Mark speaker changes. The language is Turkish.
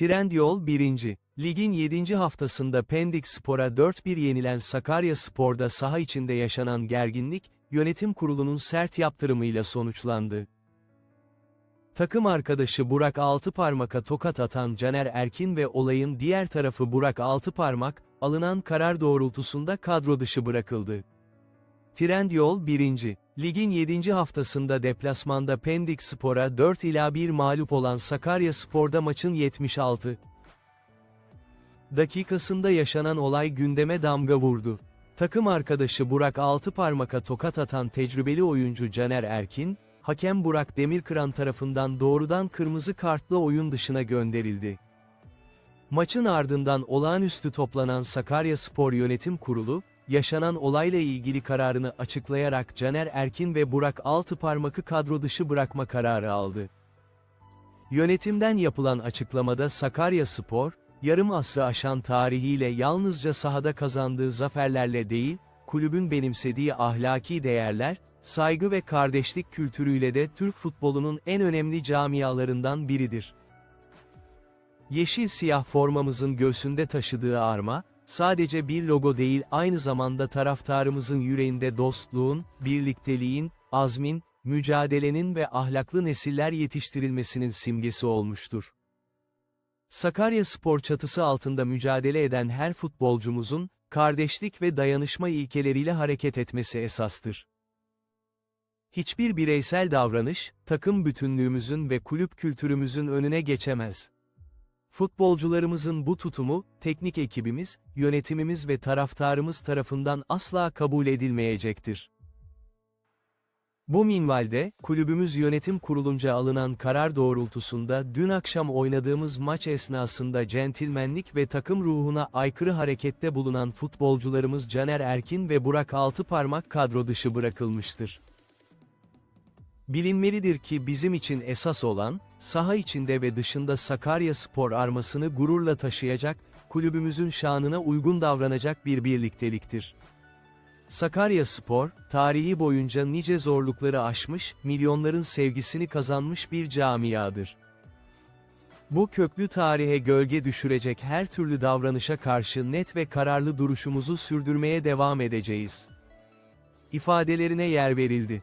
Speaker 1: Trendyol 1. Ligin 7. haftasında Pendik Spor'a 4-1 yenilen Sakarya Spor'da saha içinde yaşanan gerginlik, yönetim kurulunun sert yaptırımıyla sonuçlandı. Takım arkadaşı Burak Altıparmak'a tokat atan Caner Erkin ve olayın diğer tarafı Burak Altıparmak, alınan karar doğrultusunda kadro dışı bırakıldı. Trendyol 1. Ligin 7. haftasında deplasmanda Pendik Spor'a 4 ila 1 mağlup olan Sakarya Spor'da maçın 76 dakikasında yaşanan olay gündeme damga vurdu. Takım arkadaşı Burak Altıparmak'a tokat atan tecrübeli oyuncu Caner Erkin, hakem Burak Demirkıran tarafından doğrudan kırmızı kartla oyun dışına gönderildi. Maçın ardından olağanüstü toplanan Sakarya Spor Yönetim Kurulu, yaşanan olayla ilgili kararını açıklayarak Caner Erkin ve Burak Altıparmak'ı kadro dışı bırakma kararı aldı. Yönetimden yapılan açıklamada Sakarya Spor, yarım asrı aşan tarihiyle yalnızca sahada kazandığı zaferlerle değil, kulübün benimsediği ahlaki değerler, saygı ve kardeşlik kültürüyle de Türk futbolunun en önemli camialarından biridir. Yeşil siyah formamızın göğsünde taşıdığı arma, sadece bir logo değil aynı zamanda taraftarımızın yüreğinde dostluğun, birlikteliğin, azmin, mücadelenin ve ahlaklı nesiller yetiştirilmesinin simgesi olmuştur. Sakarya Spor çatısı altında mücadele eden her futbolcumuzun, kardeşlik ve dayanışma ilkeleriyle hareket etmesi esastır. Hiçbir bireysel davranış, takım bütünlüğümüzün ve kulüp kültürümüzün önüne geçemez. Futbolcularımızın bu tutumu, teknik ekibimiz, yönetimimiz ve taraftarımız tarafından asla kabul edilmeyecektir. Bu minvalde, kulübümüz yönetim kurulunca alınan karar doğrultusunda dün akşam oynadığımız maç esnasında centilmenlik ve takım ruhuna aykırı harekette bulunan futbolcularımız Caner Erkin ve Burak Altıparmak kadro dışı bırakılmıştır. Bilinmelidir ki bizim için esas olan, saha içinde ve dışında Sakarya Spor armasını gururla taşıyacak, kulübümüzün şanına uygun davranacak bir birlikteliktir. Sakarya Spor, tarihi boyunca nice zorlukları aşmış, milyonların sevgisini kazanmış bir camiadır. Bu köklü tarihe gölge düşürecek her türlü davranışa karşı net ve kararlı duruşumuzu sürdürmeye devam edeceğiz. İfadelerine yer verildi.